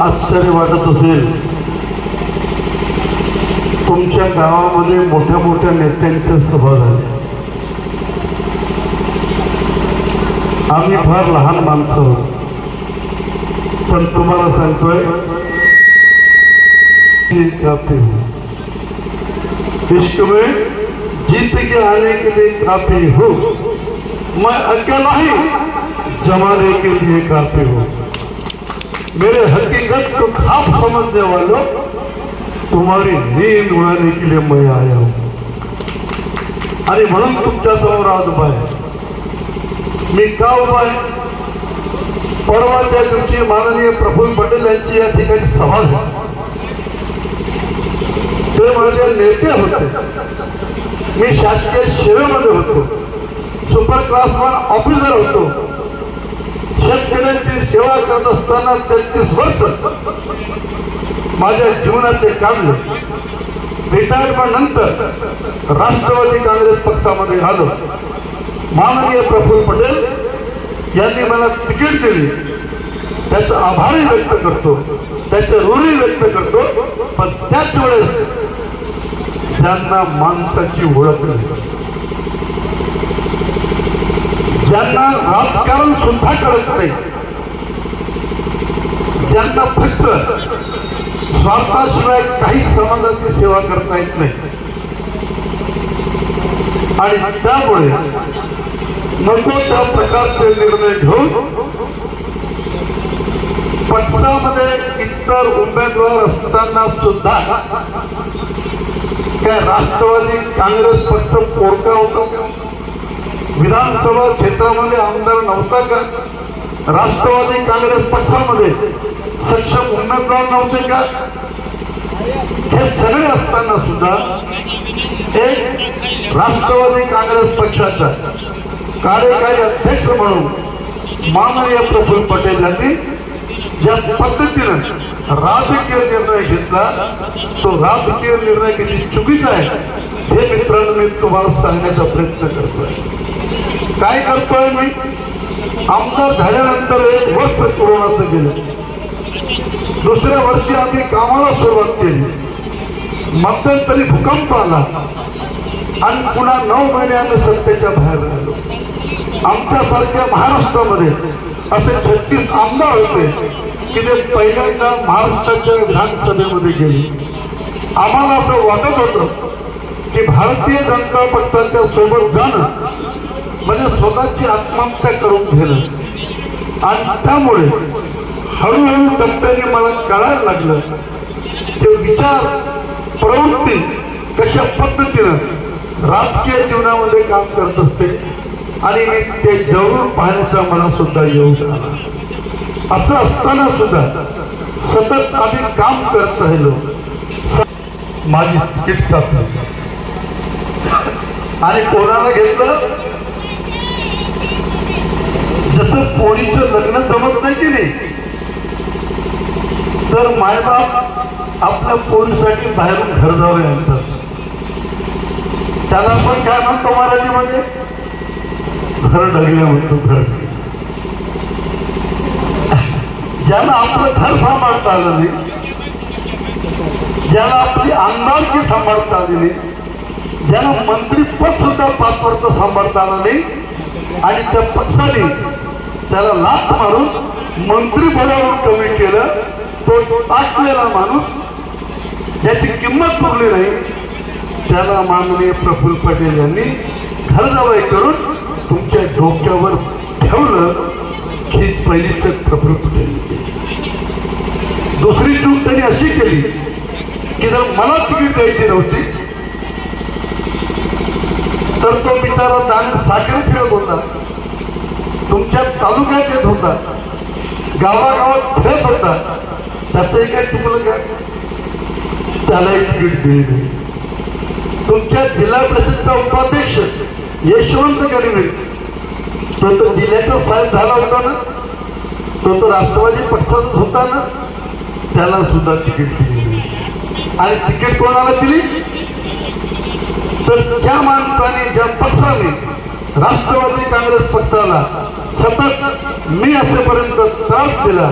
आश्चर्य वाटत असेल. तुमच्या गावामध्ये मोठ्या मोठ्या नेत्यांच्या सभा झाल्या. आम्ही फार लहान माणसं आहोत. पण तुम्हाला सांगतोय की काफी हो में जीत के आने के लिए काफी हो. मैं अकेला ही जमाने के लिए काफी हूँ. मेरे हकीकत को खाप समझने वालों हो। तुम्हारी नींद उड़ाने के लिए मैं आया हूं। आणि म्हणून तुमच्यासमोर हो आज उभा आहे मी का उभा आहे परवाच्या दिवशी माननीय प्रफुल्ल पटेल यांची या ठिकाणी सभा ते माझे नेते होते। मी शासकीय सेवेमध्ये होतो। सुपर क्लास वन ऑफिसर होतो। शेतकऱ्यांची सेवा करत असताना तेहतीस वर्ष माझ्या जीवनाचे काम रिटायरमेंट नंतर राष्ट्रवादी काँग्रेस पक्षामध्ये आलो माननीय प्रफुल्ल पटेल यांनी मला तिकीट दिली. त्याचा आभारही व्यक्त करतो. त्याचे ऋणही व्यक्त करतो. पण त्याच वेळेस त्यांना माणसाची ओळख नाही ज्यांना राजकारण सुद्धा कळत नाही ज्यांना फक्त स्वार्थाशिवाय काही समाजाची सेवा करता येत नाही. आणि त्यामुळे नको त्या प्रकारचे निर्णय घेऊन पक्षामध्ये इतर उमेदवार असताना सुद्धा काय राष्ट्रवादी काँग्रेस पक्ष पोरका होतो. विधानसभा क्षेत्रामध्ये आमदार नव्हता का? राष्ट्रवादी काँग्रेस पक्षामध्ये सक्षम उमेदवार नव्हते का? हे सगळे असताना सुद्धा एक राष्ट्रवादी काँग्रेस पक्षाचा कार्यकारी अध्यक्ष म्हणून माननीय प्रफुल्ल पटेल यांनी ज्या पद्धतीनं राजकीय निर्णय घेतला तो राजकीय निर्णय किती चुकीचा आहे हे मित्रांनो मी तुम्हाला सांगण्याचा प्रयत्न करतोय. काय करतोय मी? आमदार झाल्यानंतर एक वर्ष कोरोनाचं गेलं. दुसऱ्या वर्षी आम्ही कामाला सुरुवात केली. मध्यंतरी भूकंप आला. आणि पुन्हा नऊ महिने आम्ही सत्तेच्या बाहेर राहिलो. आमच्यासारख्या महाराष्ट्रामध्ये असे छत्तीस आमदार होते की ते पहिल्यांदा महाराष्ट्राच्या विधानसभेमध्ये गेले. आम्हाला असं वाटत होतं की भारतीय जनता पक्षाच्या सोबत जाणं म्हणजे स्वतःची आत्महत्या करून घेणं. आणि त्यामुळे हळूहळू टप्प्याने मला कळायला लागलं. ते विचार प्रवृत्ती कशा पद्धतीनं राजकीय जीवनामध्ये काम करत असते आणि मी ते जवळून पाहण्याचा मला सुद्धा येऊ झाला. असं असताना सुद्धा सतत आम्ही काम करत राहिलो. माझी तिकीट आणि कोणाला घेतलं? जसं पोरीचं लग्न जमत नाही की नाही? तर मायबाप आपल्या पोरीसाठी बाहेरून घर जावे आणतात त्याला आपण काय म्हणतो मराठीमध्ये? घर ढगले म्हणतो घर. ज्याला आपलं घर सांभाळता आलं नाही ज्याला आपली आमदारकी सांभाळता आली नाही ज्याला मंत्रीपद सुद्धा पाच वर्ष सांभाळता आलं नाही आणि त्या पक्षाने त्याला लाथ मारून मंत्री पदावर कमी केलं तो टाकलेला माणूस त्याची किंमत पुरली नाही. त्याला माननीय प्रफुल्ल पटेल यांनी घरजावाई करून तुमच्या डोक्यावर ठेवलं ही पहिलीच प्रफुल्ल पटेल. दुसरी चूक त्यांनी अशी केली की जर मला तिकीट द्यायची नव्हती तर तो बिचारा दाणे साखर फिरत होता. तुमच्या तालुक्यात येत होता गावागावात फिरत होता त्याचंही काय चुकलं काय एक तिकीट दिली तुमच्या जिल्हा परिषदचा उपाध्यक्ष यशवंत गणित तो तर जिल्ह्याचा साहेब झाला होता ना? तो तर राष्ट्रवादी पक्षात होता ना? त्याला सुद्धा तिकीट दिली आणि तिकीट कोणाला दिली? तर ज्या माणसाने ज्या पक्षाने राष्ट्रवादी काँग्रेस पक्षाला सतत मी असेपर्यंत त्रास दिला.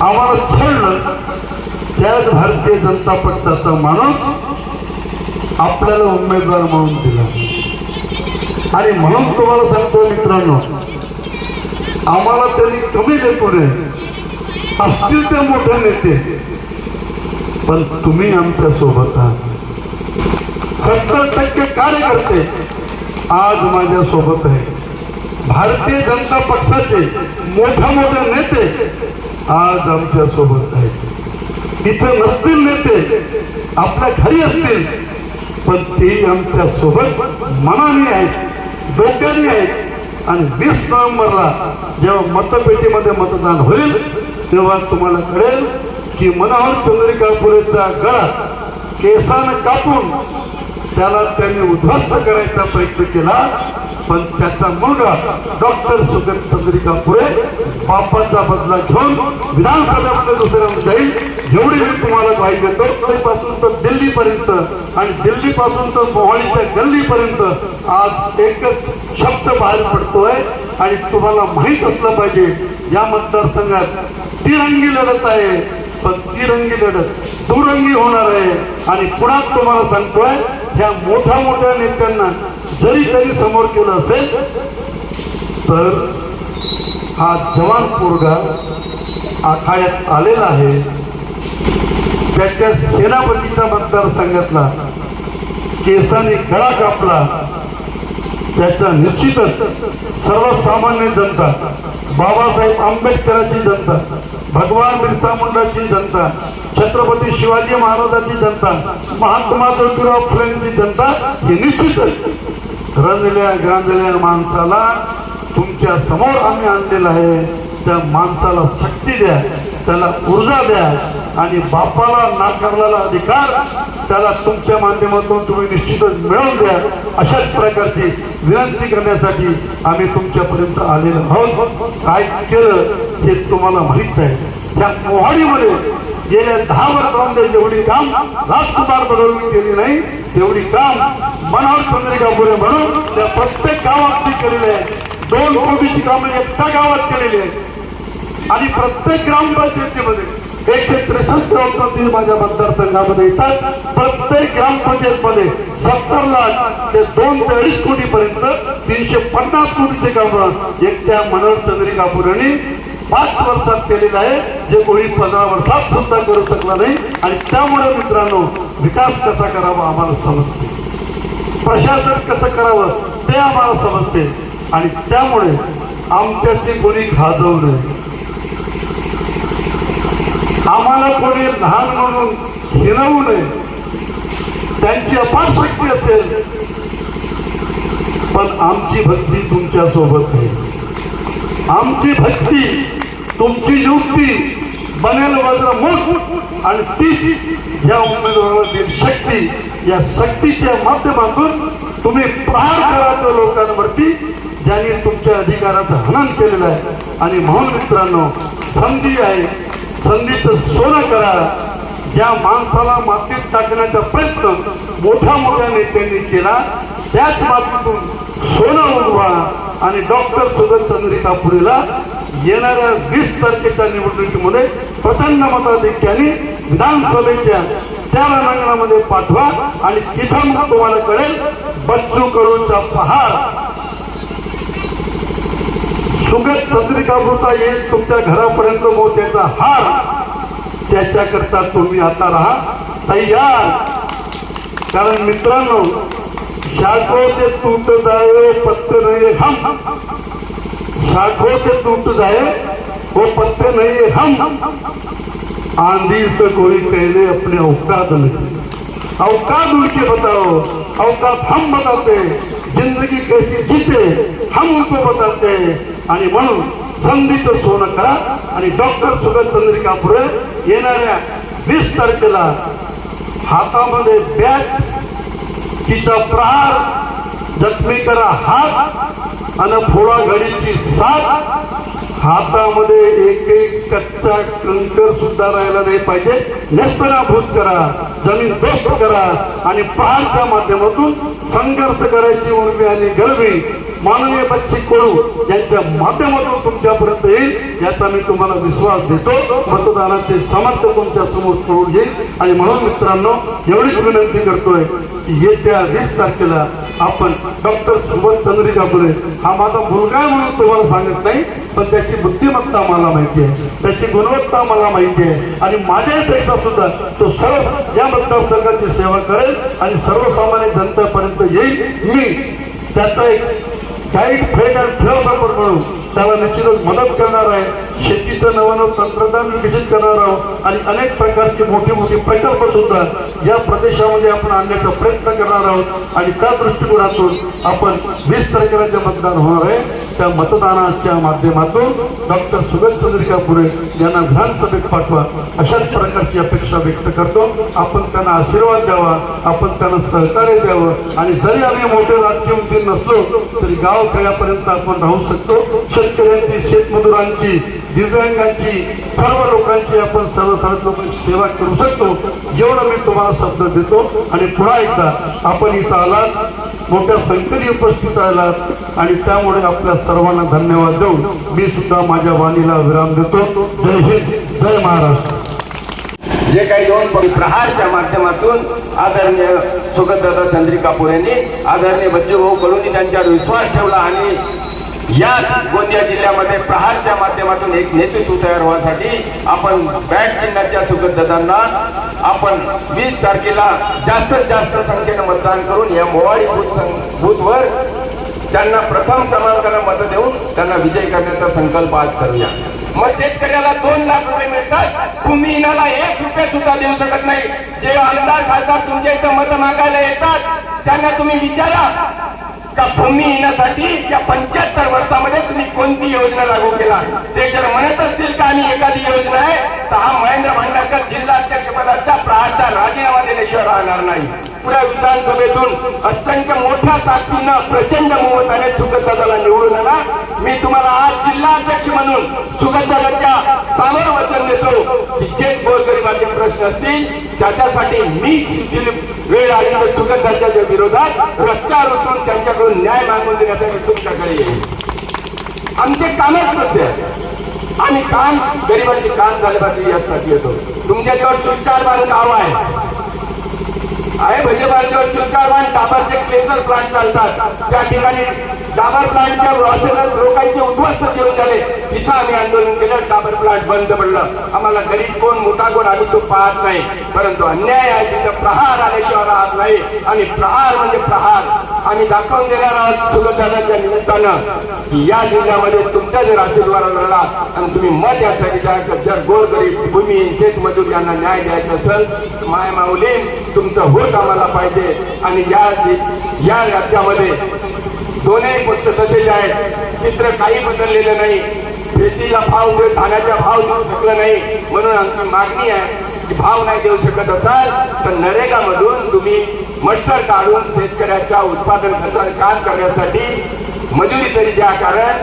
आम्हाला छळलं. त्याच भारतीय जनता पक्षाचा माणूस आपल्याला उमेदवार म्हणून दिला. आणि म्हणून तुम्हाला सांगतो मित्रांनो आम्हाला त्यांनी कमी देतो नये असतील ते मोठे नेते. पण तुम्ही आमच्यासोबत आहात. सत्तर टक्के कार्यकर्ते आज माझ्या सोबत आहे भारतीय जनता पक्षाचे मोठ्या मोठ्या नेते आज आमच्यासोबत आहेत. इथे नसतील नेते आपल्या घरी असतील पण ते आमच्यासोबत मनाने आहेत डोक्याने आहेत. आणि वीस नोव्हेंबरला जेव्हा मतपेटीमध्ये मतदान होईल तेव्हा तुम्हाला कळेल की मनोहर चंद्रिका पुरेचा गळा केसानं कापून त्याला त्यांनी उद्ध्वस्त करायचा प्रयत्न केला. पण त्याचा मुलगा डॉक्टर सुगत चंद्रिका पुरे बापाचा बदला घेऊन विधानसभेमध्ये दुसऱ्या जाईल. जेवढी मी तुम्हाला माहिती देतो. मुंबईपासून तर दिल्लीपर्यंत आणि दिल्लीपासून तर मोहाळीच्या गल्लीपर्यंत आज एकच शब्द बाहेर पडतोय. आणि तुम्हाला माहीत असलं पाहिजे या मतदारसंघात तिरंगी लढत आहे. पण तिरंगी लढत दुरंगी होणार आहे. आणि पुन्हा तुम्हाला सांगतोय? ह्या मोठ्या मोठ्या नेत्यांना जरी त्यांनी समोर केलं असेल तर हा जवान पोरगा आखाड्यात आलेला आहे. त्याच्या सेनापतीच्या मतदारसंघातला केसाने गळा कापला. त्याच्या निश्चितच सर्वसामान्य जनता बाबासाहेब आंबेडकरांची जनता भगवान बिरसा मुंडाची जनता छत्रपती शिवाजी महाराजांची जनता महात्मा ज्योतिराव फुलेंची जनता ही निश्चितच रंगल्या गांजल्या माणसाला तुमच्यासमोर आम्ही आणलेलं आहे. त्या माणसाला शक्ती द्या त्याला ऊर्जा द्या आणि बापाला नाकारलेला अधिकार त्याला तुमच्या माध्यमातून तुम्ही निश्चितच मिळवून द्या. अशाच प्रकारची विनंती करण्यासाठी आम्ही तुमच्यापर्यंत आलेलो आहोत. काय केलं हे तुम्हाला माहीत आहे त्या मोहाडीमध्ये गेल्या दहा वर्षांमध्ये जेवढी काम राजकुमार बडोली केली नाही तेवढी काम मनोहर चंद्रिका पुरे म्हणून त्या प्रत्येक गावात ती केलेली आहे. दोन कोटीची कामं एकट्या गावात केलेली आहेत. आणि प्रत्येक ग्रामपंचायतीमध्ये एकशे त्रेसष्ट ग्रामपंचायती माझ्या मतदारसंघामध्ये येतात. प्रत्येक ग्रामपंचायतमध्ये सत्तर लाख ते दोन ते अडीच कोटीपर्यंत तीनशे पन्नास कोटीचे कामं एकट्या मनोहर चंद्रिका पुरेनी पाच वर्षात केलेलं आहे. जे कोणी पंधरा वर्षात सुद्धा करू शकला नाही. आणि त्यामुळे मित्रांनो विकास कसा करावा आम्हाला समजते. प्रशासन कसं करावं ते आम्हाला समजते. आणि त्यामुळे आमच्याशी कोणी खाजवू नये. आम्हाला कोणी लहान म्हणून हिरवू नये. त्यांची अपार शक्ती असेल. पण आमची भक्ती तुमच्यासोबत आहे. आमची भक्ती तुमची युक्ती बनेल वज्र आणि ती या उमेदवारातील शक्ती या शक्तीच्या माध्यमातून तुम्ही प्रहार करायचं लोकांवरती ज्यांनी तुमच्या अधिकाराचं हनन केलेलं आहे. आणि म्हणून मित्रांनो संधी आहे. संधीचं सोनं करा ज्या माणसाला मातीत टाकण्याचा प्रयत्न मोठ्या मोठ्या नेत्यांनी केला त्याच मातीतून सोनं उगवा आणि डॉक्टर सुगत चंद्रिका पुरेला येणाऱ्या वीस तारखेच्या निवडणुकीमध्ये प्रचंड मताधिक्याने विधानसभेच्या त्या रणांगणामध्ये पाठवा आणि तिथं मग तुम्हाला कळेल बच्चू कडूचा पहार. सुगत चंद्रिकापुरता येईल तुमच्या घरापर्यंत मोत्याचा हार. त्याच्याकरता तुम्ही आता राहा तयार. कारण मित्रांनो शाखो ते तूट जाए पत्र हम. लाखों से टूट जाए वो पत्ते नहीं हम। आंधी से कोई कहले अपने औकात नहीं। औकात उनके बताओ औकात हम बताते जिंदगी कैसी जीते हम उनको बताते आणि म्हणून संधीचं सोनं करा आणि डॉक्टर सुगत चंद्रिका पुरे येणाऱ्या वीस तारखेला हातामध्ये बॅट तिचा प्रहार जखमी करा हात आणि फोडा घडीची साथ हातामध्ये एक एक कच्चा कंकर सुद्धा राहायला नाही पाहिजे. नेस्तनाभूत करा जमीन दोस्त करा आणि पहाडच्या माध्यमातून संघर्ष करायची उर्मी आणि गरमी माननीय बच्ची कोळू यांच्या माध्यमातून तुमच्यापर्यंत येईल याचा मी तुम्हाला विश्वास देतो. मतदानाचे समर्थ तुमच्यासमोर करून येईल. आणि म्हणून मित्रांनो एवढीच विनंती करतोय की येत्या वीस तारखेला आपण डॉक्टर सुभाष चंद्रिका फुले हा माझा मुलगा आहे म्हणून तुम्हाला सांगत नाही पण त्याची बुद्धिमत्ता मला माहिती आहे. त्याची गुणवत्ता मला माहिती आहे. आणि माझ्यापेक्षा सुद्धा तो सर्व या मतदारसंघाची सेवा करेल आणि सर्वसामान्य जनतेपर्यंत येईल. मी त्याचा एक काही फेट अँड फिलॉसॉफर म्हणून. त्याला निश्चितच मदत करणार आहे. शेतीचं नवनव तंत्रज्ञान विकसित करणार आहोत. आणि अनेक प्रकारचे मोठे मोठे प्रकल्प सुद्धा या प्रदेशामध्ये आपण आणण्याचा प्रयत्न करणार आहोत. आणि त्या दृष्टिकोनातून आपण वीस तारखेला जे मतदान होणार आहे त्या मतदानाच्या माध्यमातून डॉक्टर सुगत पुरे यांना विधानसभेत पाठवा अशाच प्रकारची अपेक्षा व्यक्त करतो. आपण त्यांना आशीर्वाद द्यावा आपण त्यांना सहकार्य द्यावं आणि जरी आम्ही मोठे राजकीय नसलो तरी गाव खेड्यापर्यंत आपण राहू शकतो. शेतकऱ्यांची शेतमजुरांची दिव्यांगांची सर्व लोकांची आपण सर्वसाधारण लोकांची सेवा करू शकतो. एवढं मी तुम्हाला शब्द देतो आणि पुन्हा एकदा आपण इथं आलात. मोठ्या संख्येने उपस्थित राहिलात आणि त्यामुळे आपल्या सर्वांना धन्यवाद देऊन मी सुद्धा माझ्या वाणीला विराम देतो. जय हिंद जय महाराष्ट्र. जे काही दोन प्रहारच्या माध्यमातून आदरणीय सुगतदादा चंद्रिका पुरेंनी आदरणीय बच्चूभाऊ कडून त्यांच्यावर विश्वास ठेवला आणि या गोंदिया जिल्ह्यामध्ये प्रहारच्या माध्यमातून एक नेतृत्व तयार होण्यासाठी आपण बॅट चिन्हाच्या सुगतदादांना आपण वीस तारखेला जास्तीत जास्त संख्येनं मतदान करून या मोवाळी बूथ सं- बूथवर त्यांना प्रथम क्रमांकाला मत देऊन त्यांना विजय करण्याचा संकल्प आज करूया. मग शेतकऱ्याला दोन लाख रुपये मिळतात. तुम्ही इनाला एक रुपये सुद्धा देऊ शकत नाही. जे आमदार खासदार तुमच्या इथं मत मागायला येतात त्यांना तुम्ही विचारा. त्या भूमिहीनासाठी या पंच्याहत्तर वर्षामध्ये तुम्ही कोणती योजना लागू केला? ते जर म्हणत असतील का आणि एखादी योजना आहे तर हा महेंद्र भांडारकर जिल्हा अध्यक्षपदाच्या प्रहारचा राजीनामा दिल्याशिवाय राहणार नाही. पुऱ्या विधानसभेतून अत्यंत मोठ्या ताकदीनं प्रचंड मोहताने सुगतदादाला निवडून आणा. मी तुम्हाला आज जिल्हा अध्यक्ष म्हणून सुगतदादाच्या सामोर वचन देतो की जे गोरगरिबाचे प्रश्न असतील त्याच्यासाठी मी दिली वेळ आली तर सुगंधाच्या विरोधात रस्त्यावर उतरून त्यांच्याकडून न्याय मागून देण्याचा मी तुमच्याकडे येईल आमचे कामच कसे आम्ही काम गरिबांचे काम झाले पाहिजे यासाठी येतो. तुमच्याजवळ सुचारबान गाव आहे. आहे भाजपाच्या चिंचाळवान डाबरचे क्लेसर प्लांट चालतात. त्या ठिकाणी डाबर प्लांटच्या वासनात लोकांचे उद्ध्वस्त जीवन झाले तिथं आम्ही आंदोलन केलं डाबर प्लांट बंद पडलं. आम्हाला गरीब कोण मोठा कोण आम्ही तो पाहत नाही. परंतु अन्याय आहे तिथं प्रहार आल्याशिवाय राहत नाही. आणि प्रहार म्हणजे प्रहार. आम्ही दाखवून देणार आहोत सुगतदादाच्या निमित्तानं की या जिल्ह्यामध्ये तुमचा जर आशीर्वाद राहिला आणि तुम्ही मत यासाठी द्या की जर गोरगरीब भूमी शेतमजूर यांना न्याय द्यायचा असेल माय माऊली तुमचं होत आम्हाला पाहिजे. आणि या या राज्यामध्ये दोन्ही पक्ष तसेच आहेत. चित्र काही बदललेलं नाही. शेतीला भाव धान्याचा भाव देऊ शकलं नाही. म्हणून आमची मागणी आहे की भाव नाही देऊ शकत असाल तर नरेगामधून तुम्ही मस्टर काढून शेतकऱ्याच्या उत्पादन खर्चावर काम करण्यासाठी मजुरी तरी द्या. कारण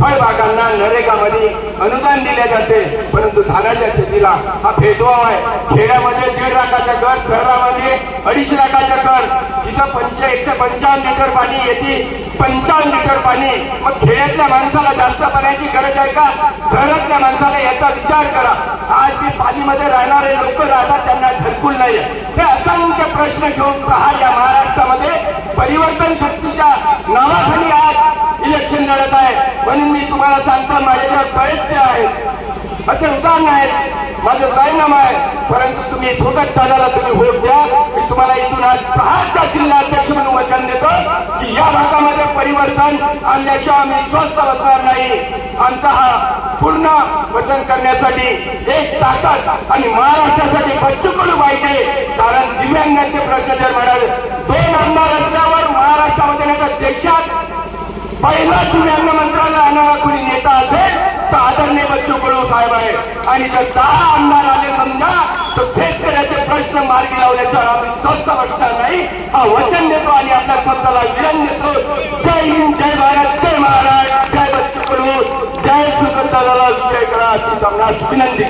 फळबागांना नरेगामध्ये अनुदान दिले जाते. परंतु धानाच्या शेतीला हा भेदभाव आहे. खेड्यामध्ये दीड लाखाचा कर शहरामध्ये अडीच लाखाचा कर तिथं पंच एकशे पंचावन्न लिटर पाणी येते पंचावन्न लिटर पाणी. मग खेड्यातल्या माणसाला जास्त पाण्याची गरज आहे का? शहरातल्या माणसाला याचा विचार करा. आज जे पाणीमध्ये राहणारे लोक राहतात त्यांना घरकुल नाही हे असंख्य प्रश्न घेऊन प्रहार या महाराष्ट्रामध्ये. परिवर्तन शक्तीच्या नावाखाली आज इलेक्शन लढत आहे. म्हणून मी तुम्हाला सांगतो माझ्याकडे बरेचसे आहेत. असे उदाहरण आहेत. माझं जाहीरनामा आहे? परंतु तुम्ही सोबत दादाला तुम्ही वोट द्या. मी तुम्हाला इथून आज प्रहारचा जिल्हा अध्यक्ष म्हणून वचन देतो की या भागामध्ये परिवर्तन आणल्याशिवाय आम्ही स्वस्त बसणार नाही. आमचा हा पूर्ण वचन करण्यासाठी एक ताकद आणि महाराष्ट्रासाठी बच्चू कडू पाहिजे. कारण दिव्यांगाचे प्रश्न जर म्हणाले दोन आमदार असल्यावर महाराष्ट्रामध्ये देशात पहिला अन्न मंत्रालय आणणारा कोणी नेता असेल तर आदरणीय बच्चू कडू साहेब आहे. आणि जर दहा आमदार आले समजा तर शेतकऱ्याचे प्रश्न मार्गी लावल्याशिवाय आपण स्वस्त बसणार नाही. हा वचन देतो आणि आपल्या स्वतःला विरण देतो जय हिंद जय भारत जय महाराज जय बच्चू कडू. जय सुगंधाला विजय करा अशी विनंती.